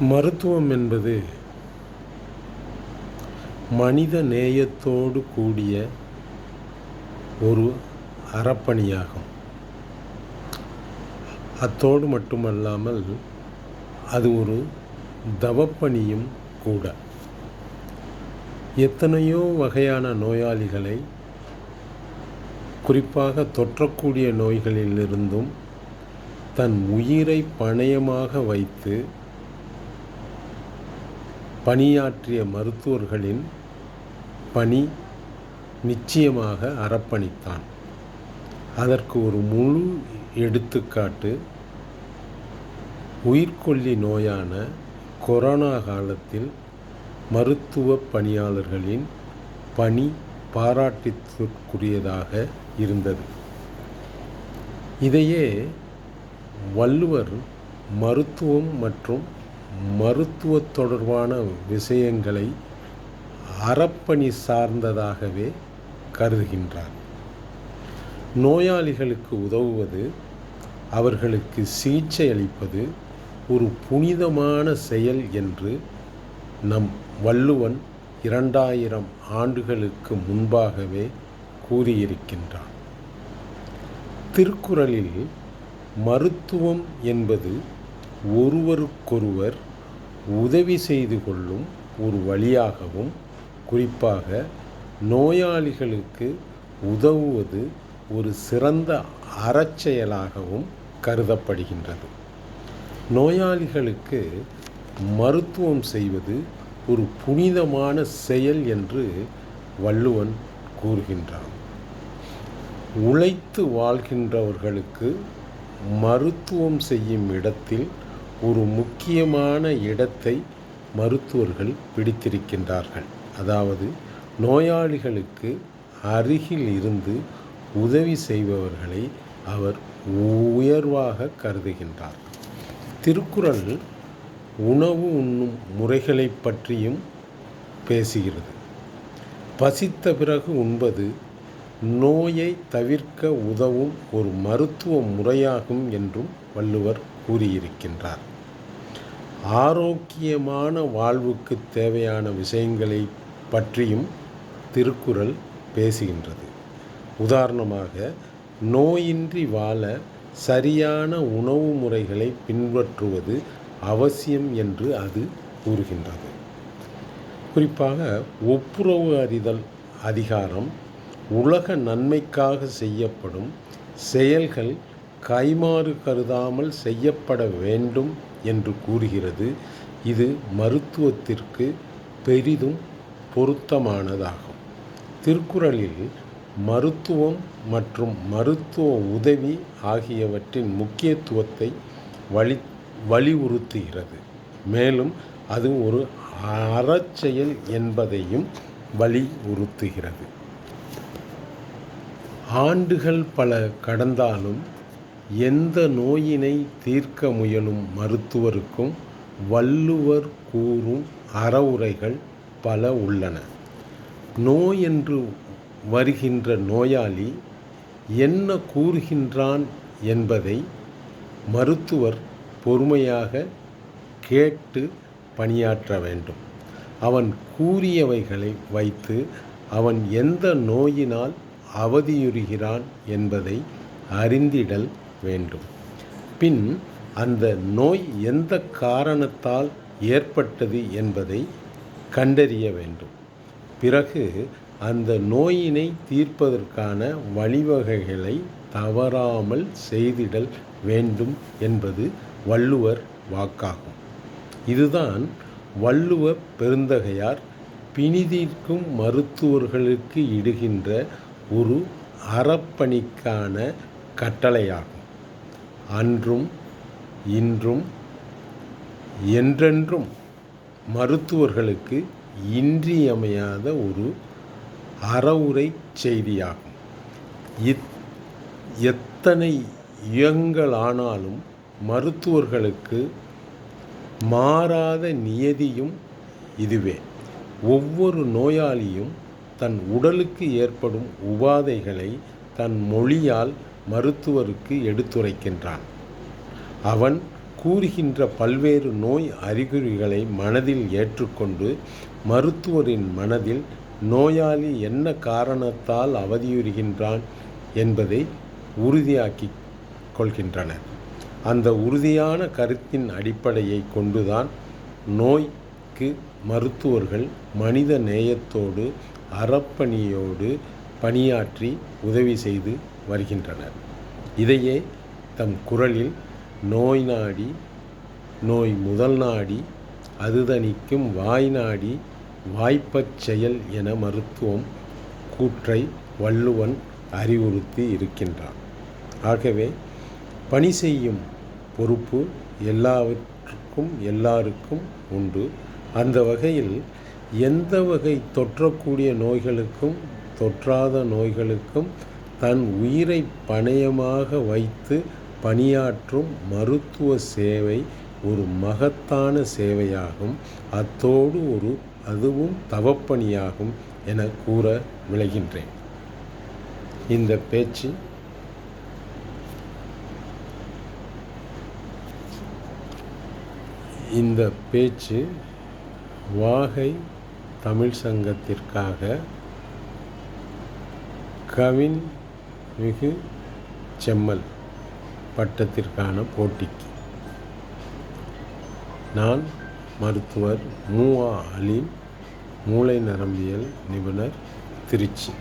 மருத்துவம் என்பது மனித நேயத்தோடு கூடிய ஒரு அறப்பணியாகும். அத்தோடு மட்டுமல்லாமல் அது ஒரு தவப்பணியும் கூட. எத்தனையோ வகையான நோயாளிகளை குறிப்பாக தொற்றக்கூடிய நோய்களிலிருந்தும் தன் உயிரை பணயமாக வைத்து பணியாற்றிய மருத்துவர்களின் பணி நிச்சயமாக அறப்பணித்தான். அதற்கு ஒரு முழு எடுத்துக்காட்டு உயிர்கொல்லி நோயான கொரோனா காலத்தில் மருத்துவ பணியாளர்களின் பணி பாராட்டிற்குரியதாக இருந்தது. இதையே வள்ளுவர் மருத்துவம் மற்றும் மருத்துவ தொடர்பான விஷயங்களை அறப்பணி சார்ந்ததாகவே கருதுகின்றார். நோயாளிகளுக்கு உதவுவது அவர்களுக்கு சிகிச்சை அளிப்பது ஒரு புனிதமான செயல் என்று நம் வள்ளுவன் இரண்டாயிரம் ஆண்டுகளுக்கு முன்பாகவே கூறியிருக்கின்றான். திருக்குறளில் மருத்துவம் என்பது ஒருவருக்கொருவர் உதவி செய்து கொள்ளும் ஒரு வழியாகவும் குறிப்பாக நோயாளிகளுக்கு உதவுவது ஒரு சிறந்த அறச்செயலாகவும் கருதப்படுகின்றது. நோயாளிகளுக்கு மருத்துவம் செய்வது ஒரு புனிதமான செயல் என்று வள்ளுவன் கூறுகின்றான். உழைத்து வாழ்கின்றவர்களுக்கு மருத்துவம் செய்யும் இடத்தில் ஒரு முக்கியமான இடத்தை மருத்துவர்கள் பிடித்திருக்கின்றார்கள். அதாவது நோயாளிகளுக்கு அருகில் இருந்து உதவி செய்பவர்களை அவர் உயர்வாக கருதுகின்றார். திருக்குறள் உணவு உண்ணும் முறைகளை பற்றியும் பேசுகிறது. பசித்த பிறகு உண்பது நோயை தவிர்க்க உதவும் ஒரு மருத்துவ முறையாகும் என்றும் வள்ளுவர் கூறியிருக்கின்றார். ஆரோக்கியமான வாழ்வுக்கு தேவையான விஷயங்களை பற்றியும் திருக்குறள் பேசுகின்றது. உதாரணமாக நோயின்றி வாழ சரியான உணவு முறைகளை பின்பற்றுவது அவசியம் என்று அது கூறுகின்றது. குறிப்பாக ஒப்புரவு அறிதல் அதிகாரம் உலக நன்மைக்காக செய்யப்படும் செயல்கள் கைமாறு கருதாமல் செய்யப்பட வேண்டும் என்று கூறுகிறது. இது மருத்துவத்திற்கு பெரிதும் பொருத்தமானதாகும். திருக்குறளில் மருத்துவம் மற்றும் மருத்துவ உதவி ஆகியவற்றின் முக்கியத்துவத்தை வலி வலியுறுத்துகிறது. மேலும் அது ஒரு அறச்செயல் என்பதையும் வலியுறுத்துகிறது. ஆண்டுகள் பல கடந்தாலும் எந்த நோயினை தீர்க்க முயலும் மருத்துவருக்கும் வள்ளுவர் கூறும் அறவுரைகள் பல உள்ளன. நோய் என்று வருகின்ற நோயாளி என்ன கூறுகின்றான் என்பதை மருத்துவர் பொறுமையாக கேட்டு பணியாற்ற வேண்டும். அவன் கூறியவைகளை வைத்து அவன் எந்த நோயினால் அவதியுறுகிறான் என்பதை அறிந்திடல் வேண்டும். பின் அந்த நோய் எந்த காரணத்தால் ஏற்பட்டது என்பதை கண்டறிய வேண்டும். பிறகு அந்த நோயினை தீர்ப்பதற்கான வழிவகைகளை தவறாமல் செய்திடல் வேண்டும் என்பது வள்ளுவர் வாக்காகும். இதுதான் வள்ளுவ பெருந்தகையார் பிணிதீர்க்கும் மருத்துவர்களுக்கு இடுகின்ற ஒரு அறப்பணிக்கான கட்டளையாகும். அன்றும் இன்றும் என்றென்றும் மருத்துவர்களுக்கு இன்றியமையாத ஒரு அறவுரை செய்தியாகும். இத் எத்தனை யுகங்களானாலும் மருத்துவர்களுக்கு மாறாத நியதியும் இதுவே. ஒவ்வொரு நோயாளியும் தன் உடலுக்கு ஏற்படும் உபாதைகளை தன் மொழியால் மருத்துவருக்கு எடுத்துரைக்கின்றான். அவன் கூறுகின்ற பல்வேறு நோய் அறிகுறிகளை மனதில் ஏற்றுக்கொண்டு மருத்துவரின் மனதில் நோயாளி என்ன காரணத்தால் அவதியுறுகின்றான் என்பதை உறுதியாக்கி கொள்கின்றனர். அந்த உறுதியான கருத்தின் அடிப்படையை கொண்டுதான் நோய்க்கு மருத்துவர்கள் மனித நேயத்தோடு அறப்பணியோடு பணியாற்றி உதவி செய்து வருகின்றனர். இதையே தம் குரலில் நோய் நாடி நோய் முதல் நாடி அதுதணிக்கும் வாய் நாடி வாய்ப்பச் செயல் என மருத்துவம் கூற்றை வள்ளுவன் அறிவுறுத்தி இருக்கின்றான். ஆகவே பணி செய்யும் பொறுப்பு எல்லாவற்றுக்கும் எல்லாருக்கும் உண்டு. அந்த வகையில் எந்த வகை தொற்றக்கூடிய நோய்களுக்கும் தொற்றாத நோய்களுக்கும் தன் உயிரை பணயமாக வைத்து பணியாற்றும் மருத்துவ சேவை ஒரு மகத்தான சேவையாகும். அத்தோடு ஒரு அதுவும் தவப்பணியாகும் என கூற விளைகின்றேன் இந்த பேச்சு இந்த பேச்சு வாகை தமிழ் சங்கத்திற்காக கவின் மிகு செம்மல் பட்டத்திற்கான போட்டிக்கு. நான் மருத்துவர் மூவா அலீம் மூளை நரம்பியல் நிபுணர் திருச்சி.